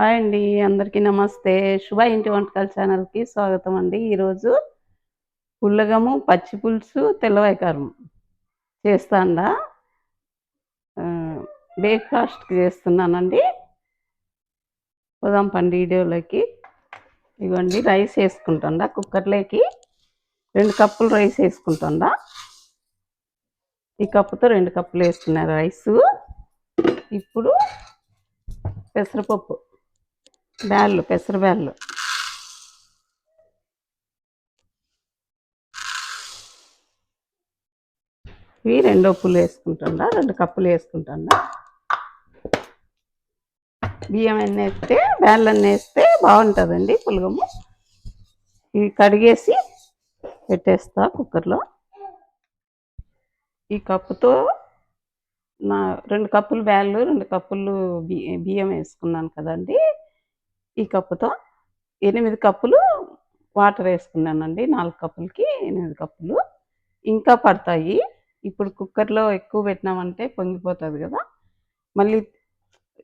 Hi అండి అందరికీ నమస్తే. శుభ ఇంటి వంటకాల ఛానల్కి స్వాగతం అండి. ఈరోజు పుల్లగము పచ్చి పులుసు తెల్లవాయకారం చేస్తాండా? బ్రేక్ఫాస్ట్కి చేస్తున్నానండి. పోదాం పండి వీడియోలోకి. ఇవ్వండి రైస్ వేసుకుంటాండా కుక్కర్లోకి. రెండు కప్పులు రైస్ వేసుకుంటాండా? ఈ కప్పుతో రెండు కప్పులు వేసుకున్న రైసు. ఇప్పుడు పెసరపప్పు. బ్యాళ్ళు పెసర బ్యాళ్ళు. ఇవి రెండో పులు వేసుకుంటుందా రెండు కప్పులు వేసుకుంటుందా బియ్యం అన్నీ వేస్తే బ్యాళ్ళు అన్నీ వేస్తే బాగుంటుందండి పులగము. ఇవి కడిగేసి పెట్టేస్తా కుక్కర్లో. ఈ కప్పుతో నా రెండు కప్పులు బ్యాళ్ళు రెండు కప్పులు బి- బియ్యం వేసుకున్నాను కదండి. ఈ కప్పుతో ఎనిమిది కప్పులు వాటర్ వేసుకున్నానండి. నాలుగు కప్పులకి ఎనిమిది కప్పులు. ఇంకా పడతాయి. ఇప్పుడు కుక్కర్లో ఎక్కువ పెట్టినామంటే పొంగిపోతుంది కదా. మళ్ళీ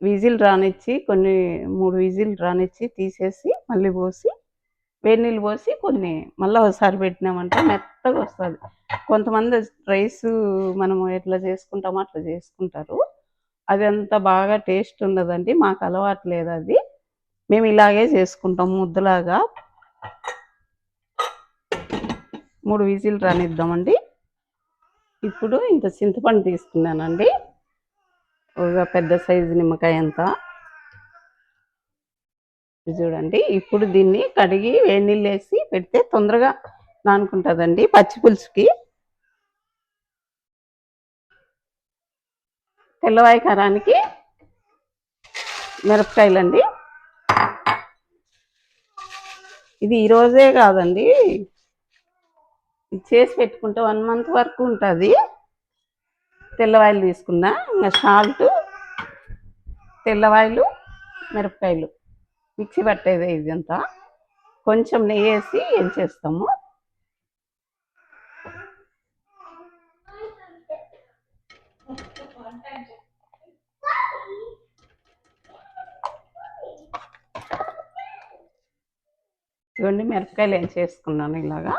విజిల్ రానిచ్చి కొన్ని మూడు విజిల్ రానిచ్చి తీసేసి మళ్ళీ పోసి వేడి నీళ్ళు పోసి కొన్ని మళ్ళీ ఒకసారి పెట్టినామంటే మెత్తగా వస్తుంది. కొంతమంది రైస్ మనం ఎట్లా చేసుకుంటామో అట్లా చేసుకుంటారు. అది అంత బాగా టేస్ట్ ఉండదండి. మాకు అలవాటు లేదు అది. మేము ఇలాగే చేసుకుంటాం ముద్దలాగా. మూడు విజిల్ రానిద్దామండి. ఇప్పుడు ఇంత చింతపండు తీసుకున్నానండి. ఒక పెద్ద సైజు నిమ్మకాయ అంత. ఇది చూడండి ఇప్పుడు దీన్ని కడిగి వేడి నీళ్ళు వేసి పెడితే తొందరగా నానుకుంటుందండి పచ్చి పులుసుకి. తెల్లవాయి కారానికి మిరపకాయలండి. ఇది ఈరోజే కాదండి. ఇది చేసి పెట్టుకుంటే వన్ మంత్ వరకు ఉంటుంది. తెల్లవాయలు తీసుకున్నా ఇంకా సాల్ట్ తెల్లవాయలు మిరపకాయలు. మిక్సీ పట్టేది ఇదంతా. కొంచెం నెయ్యి వేసి ఏం చేస్తాము ఇవన్నీ మిరపకాయలు ఏం చేసుకున్నాను ఇలాగా.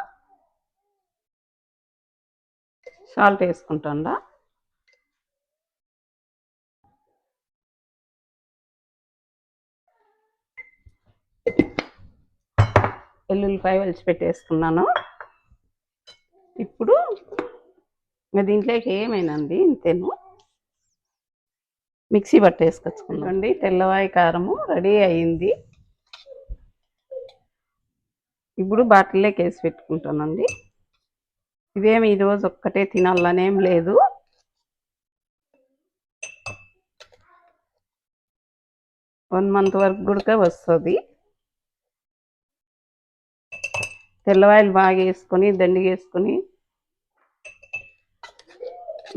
సాల్ట్ వేసుకుంటాండా. ఎల్లుల్లిపాయ వలిచి పెట్టేసుకున్నాను. ఇప్పుడు ఇంకా దీంట్లోకి ఏమైనాండి ఇంతేను. మిక్సీ పట్టేసుకొచ్చుకుందండి తెల్లవాయి కారము రెడీ అయింది. ఇప్పుడు బాటిల్లోకి వేసి పెట్టుకుంటానండి. ఇవేమి ఈరోజు ఒక్కటే తినాలనేం లేదు. వన్ మంత్ వరకు కూడా వస్తుంది. తెల్లవాయలు బాగా వేసుకొని దండిగా వేసుకొని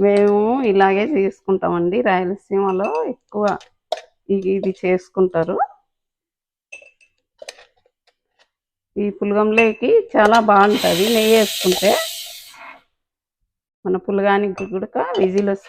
మేము ఇలాగే చేసుకుంటామండి. రాయలసీమలో ఎక్కువ ఇది చేసుకుంటారు. ఈ పులగంలోకి చాలా బాగుంటుంది. నెయ్యి వేసుకుంటే మన పులగానికి కూడా విజిల్ వచ్చి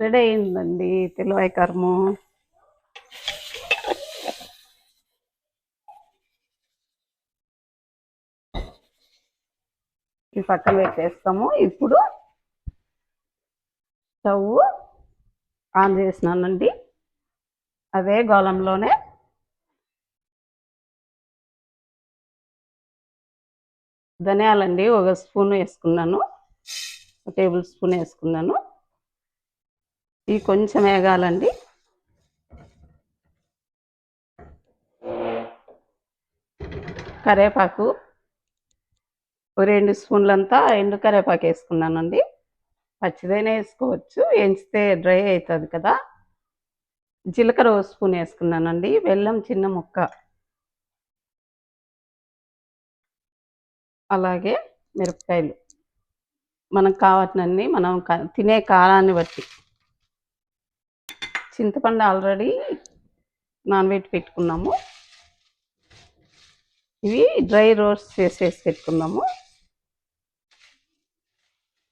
రెడీ అయిందండి తెల్లవాయి కర్ము. ఈ పక్కన పెట్టేస్తాము. ఇప్పుడు స్టవ్ ఆన్ చేసినానండి. అదే గోళంలోనే ధనియాలండి. ఒక స్పూన్ వేసుకున్నాను. ఒక టేబుల్ స్పూన్ వేసుకున్నాను. ఇవి కొంచెం వేగాలండి. కరేపాకు ఓ రెండు స్పూన్లంతా ఎండు కరేపాకు వేసుకున్నానండి. పచ్చిదైనా వేసుకోవచ్చు. ఎంచితే డ్రై అవుతుంది కదా. జీలకర్ర ఓ స్పూన్ వేసుకున్నానండి. బెల్లం చిన్న ముక్క. అలాగే మిరపకాయలు. మనకు కావాల్సినన్ని మనం తినే కారాన్ని బట్టి. చింతపండు ఆల్రెడీ నానబెట్టి పెట్టుకున్నాము. ఇవి డ్రై రోస్ట్ చేసేసి పెట్టుకున్నాము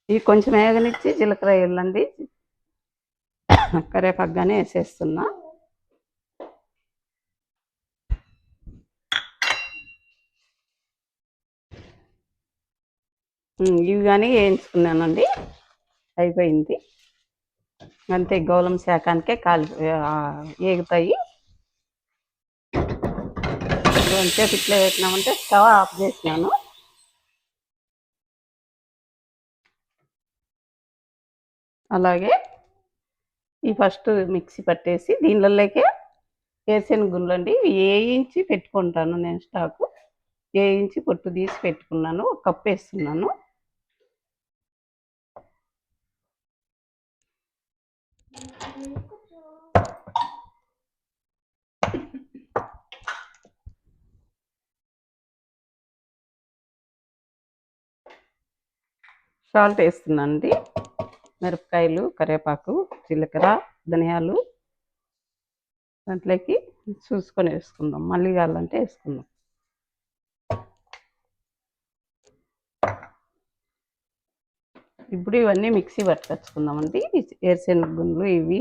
ఇవి కొంచెం వేగనిచ్చి జీలకర్ర వెళ్ళండి కరేపాకుగానే వేసేస్తున్నా. ఇవి కానీ వేయించుకున్నానండి. అయిపోయింది. అంతే గౌలం శాకానికే కాలి ఏగుతాయి. కొంచెంసేపు ఇట్లా పెట్టినామంటే స్టవ్ ఆఫ్ చేసినాను. అలాగే ఈ ఫస్ట్ మిక్సీ పట్టేసి దీనిలోకే వేసిన గుళ్ళండి వేయించి పెట్టుకుంటాను నేను స్టాకు. వేయించి పొట్టు తీసి పెట్టుకున్నాను. ఒక కప్పు వేస్తున్నాను. సాల్ట్ వేస్తున్నానండి మిరపకాయలు కరివేపాకు జీలకర్ర ధనియాలు. దాంట్లోకి చూసుకొని వేసుకుందాం. మళ్ళీ కావాలంటే వేసుకుందాం. ఇప్పుడు ఇవన్నీ మిక్సీ పట్టుకొచ్చుకుందామండి. ఏరుశెనగ గుండ్లు ఇవి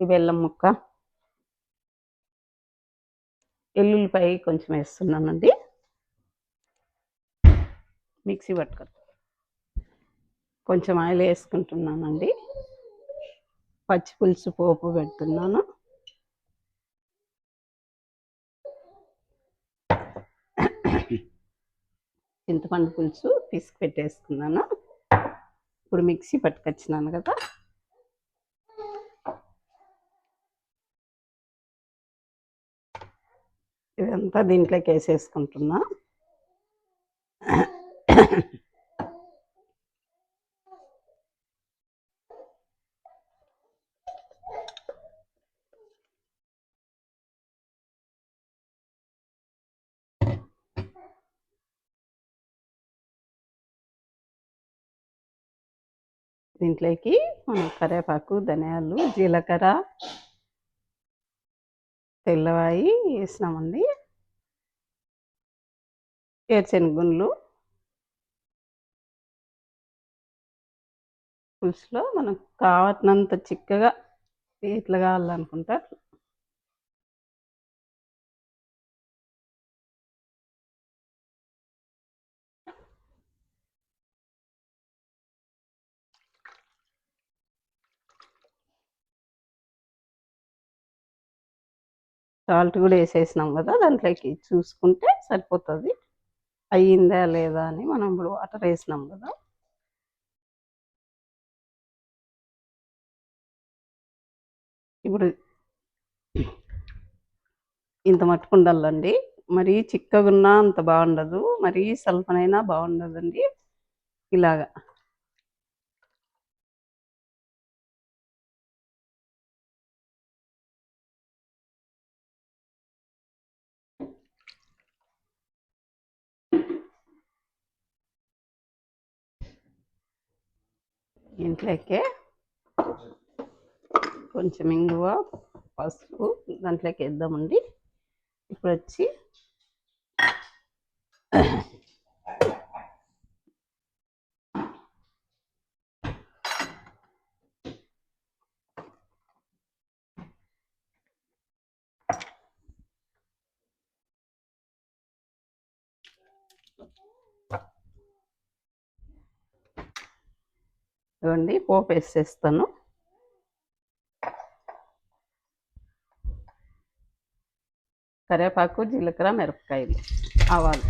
ఈ బెల్లం ముక్క. ఎల్లుల్లిపాయ కొంచెం వేస్తున్నానండి. మిక్సీ పట్టుకొచ్చు కొంచెం ఆయిల్ వేసుకుంటున్నానండి. పచ్చి పులుసు పోపు పెడుతున్నాను. చింతపండు పులుసు పిసికి పెట్టేసుకున్నాను. ఇప్పుడు మిక్సీ పట్టుకొచ్చినాను కదా. ఇదంతా దీంట్లోకి వేసేసుకుంటున్నా. దీంట్లోకి మనం కరివేపాకు ధనియాలు జీలకర్ర తెల్లవాయి వేసినామండి. ఏరుశెనగుండ్లు పులుసులో మనకు కావాల్సినంత చిక్కగా ఇట్లా కావాలనుకుంటే సాల్ట్ కూడా వేసేసినాం కదా దాంట్లోకి చూసుకుంటే సరిపోతుంది. అయ్యిందా లేదా అని మనం ఇప్పుడు వాటర్ వేసినాం కదా. ఇప్పుడు ఇంత మట్టుకు ఉండాలండి. మరీ చిక్కగున్నా అంత బాగుండదు మరీ సల్ఫనైనా బాగుండదండి. ఇలాగా. ఇంట్లోకే కొంచెం ఇంగువ పసుపు దాంట్లోకి వేద్దామండి. ఇప్పుడు వచ్చి ఇవ్వండి పోపు వేసేస్తాను కరివేపాకు జీలకర్ర మిరపకాయలు ఆవాలు.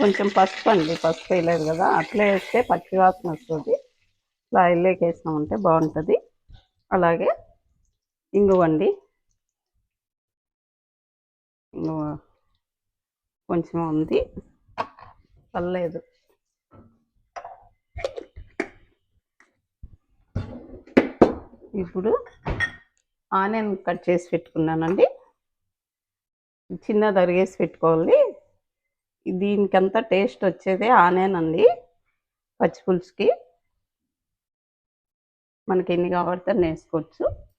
కొంచెం పసుపు అండి పసుపు వేయలేదు కదా అట్లే వేస్తే పచ్చి వాసన వస్తుంది. ఇలా ఆయిల్లోకి వేసినామంటే బాగుంటుంది. అలాగే ఇంగువండి. కొంచెం ఉంది. పర్లేదు. ఇప్పుడు ఆనియన్ కట్ చేసి పెట్టుకున్నానండి. చిన్న తరిగేసి పెట్టుకోవాలి. దీనికంతా టేస్ట్ వచ్చేదే ఆనియన్ అండి. పచ్చిపులుసుకి మనకి ఎన్ని కావాలి అన్ని వేసుకోవచ్చు.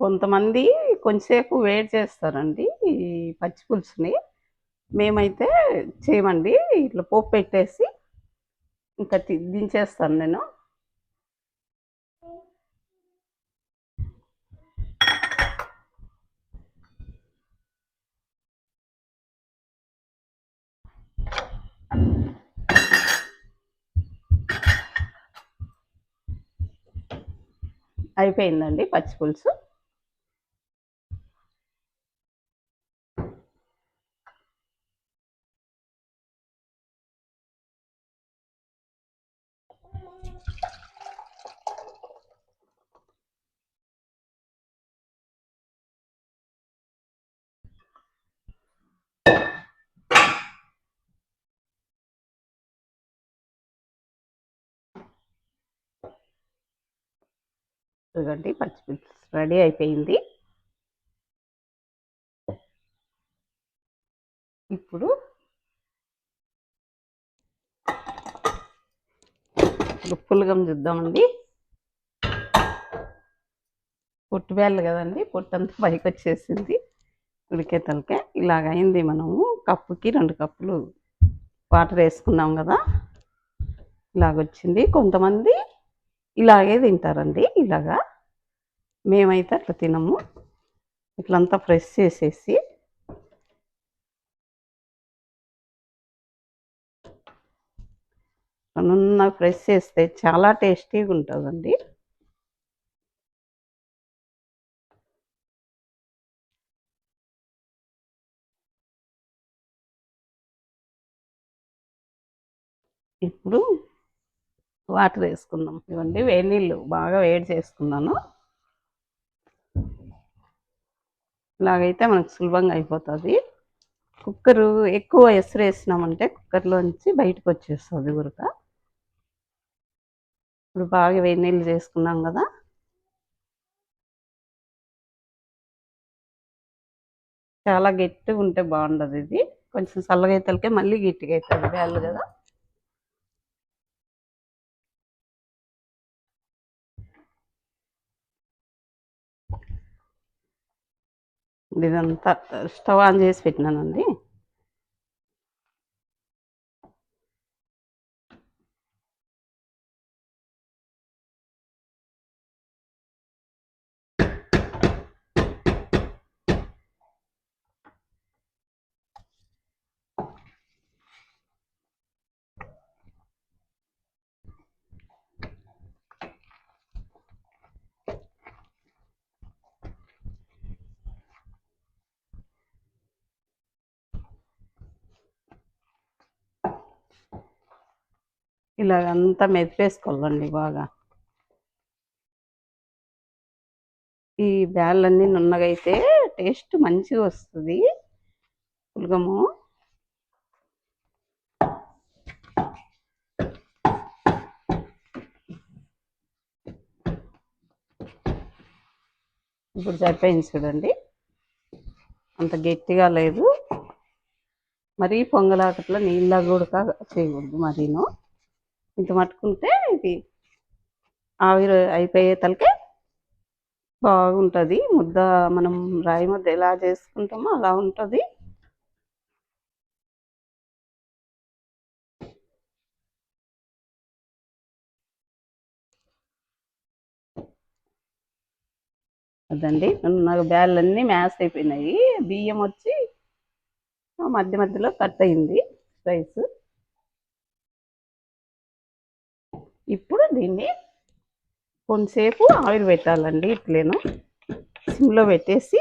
కొంతమంది కొంచెంసేపు వేడి చేస్తారండి ఈ పచ్చి పులుసుని. మేమైతే చేయమండి ఇట్లా పోపు పెట్టేసి ఇంకా దించేస్తాను నేను. అయిపోయిందండి పచ్చి ఇదిగోండి పచ్చిమిర్చి రెడీ అయిపోయింది. ఇప్పుడు పులగం చూద్దామండి. పొట్టు వేళ్ళు కదండి పొట్టు అంతా పైకి వచ్చేసింది. ఉడికే తలకే ఇలాగ అయింది మనము. కప్పుకి రెండు కప్పులు వాటర్ వేసుకున్నాం కదా. ఇలాగొచ్చింది కొంతమంది ఇలాగే తింటారండి. ఇలాగా మేమైతే అట్లా తినము. ఇట్లంతా ఫ్రెష్ చేసేసి నున్న ఫ్రెష్ చేస్తే చాలా టేస్టీగా ఉంటుందండి. ఇప్పుడు వాటర్ వేసుకుందాం. ఇవ్వండి వేడి నీళ్ళు బాగా వేడి చేసుకున్నాను. ఇలాగైతే మనకు సులభంగా అయిపోతుంది. కుక్కరు ఎక్కువ ఎసరు వేసినామంటే కుక్కర్లోంచి బయటకు వచ్చేస్తుంది ఉరక. ఇప్పుడు బాగా వేడి నీళ్ళు చేసుకున్నాం కదా. చాలా గట్టిగా ఉంటే బాగుండదు ఇది. కొంచెం చల్లగా అయితే మళ్ళీ గట్టిగా అవుతుంది వేళ్ళు కదా. ఇదంతా స్టవ్ ఆన్ చేసి పెట్టినానండి. ఇలాగంతా మెదిపేసుకోవాలండి బాగా. ఈ బ్యాళ్ళన్నీ నున్నగైతే టేస్ట్ మంచిగా వస్తుంది. పులగము. ఇప్పుడు సరిపోయింది చూడండి. అంత గట్టిగా లేదు. మరీ పొంగలాకట్లో నీళ్ళ కూడా చేయకూడదు మరీను. ఇంత మట్టుకుంటే ఇది ఆవిరి అయిపోయే తలకే బాగుంటుంది. ముద్ద మనం రాయి ముద్ద ఎలా చేసుకుంటామో అలా ఉంటుంది. అదండి. నాకు బ్యాళ్ళన్నీ మ్యాస్ అయిపోయినాయి. బియ్యం వచ్చి మధ్య మధ్యలో కట్ అయింది రైస్. ఇప్పుడు దీన్ని కొంతసేపు ఆవిరి పెట్టాలండి ఇట్లేను. సిమ్లో పెట్టేసి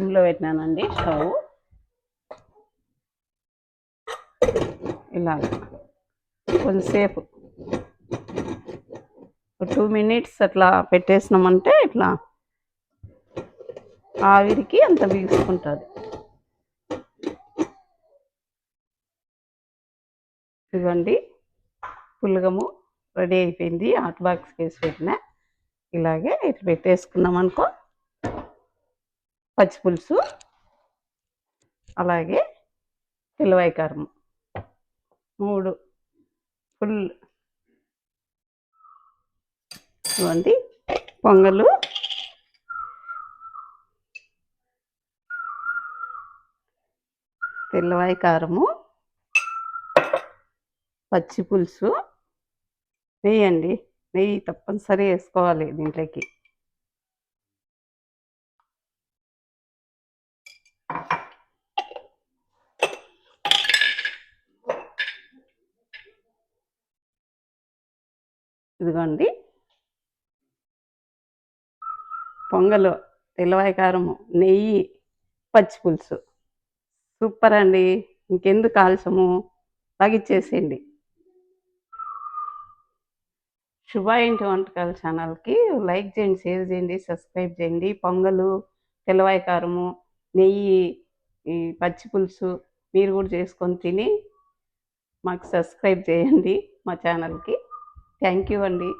సిమ్లో పెట్టినానండి స్టవ్. ఇలాగ. కొంతసేపు. టూ మినిట్స్ అట్లా పెట్టేసినామంటే ఇట్లా ఆవిరికి అంత బిగుసుకుంటుంది ఇదిగోండి పులగము రెడీ అయిపోయింది. హాట్ బాక్స్కి వేసి పెట్టిన. ఇలాగే ఇట్లా పెట్టేసుకున్నాం అనుకో పచ్చి పులుసు అలాగే తెల్లవాయి కారం. మూడు ఫుల్ ఇవ్వండి. పొంగలు. తెల్లవాయి కారము. పచ్చి పులుసు. నెయ్యి అండి. నెయ్యి తప్పనిసరి వేసుకోవాలి దీంట్లోకి. ఇదిగోండి. పొంగలు తెల్లవాయి కారము నెయ్యి పచ్చి పులుసు. సూపర్ అండి. ఇంకెందుకు ఆలస్యము? తగ్గిచ్చేసేయండి శుభ ఇంటి వంటకాల ఛానల్కి లైక్ చేయండి షేర్ చేయండి సబ్స్క్రైబ్ చేయండి. పొంగలు తెల్లవాయి కారము నెయ్యి ఈ పచ్చి పులుసు మీరు కూడా చేసుకొని తిని మాకు సబ్స్క్రైబ్ చేయండి మా ఛానల్కి. థ్యాంక్ యూ అండి.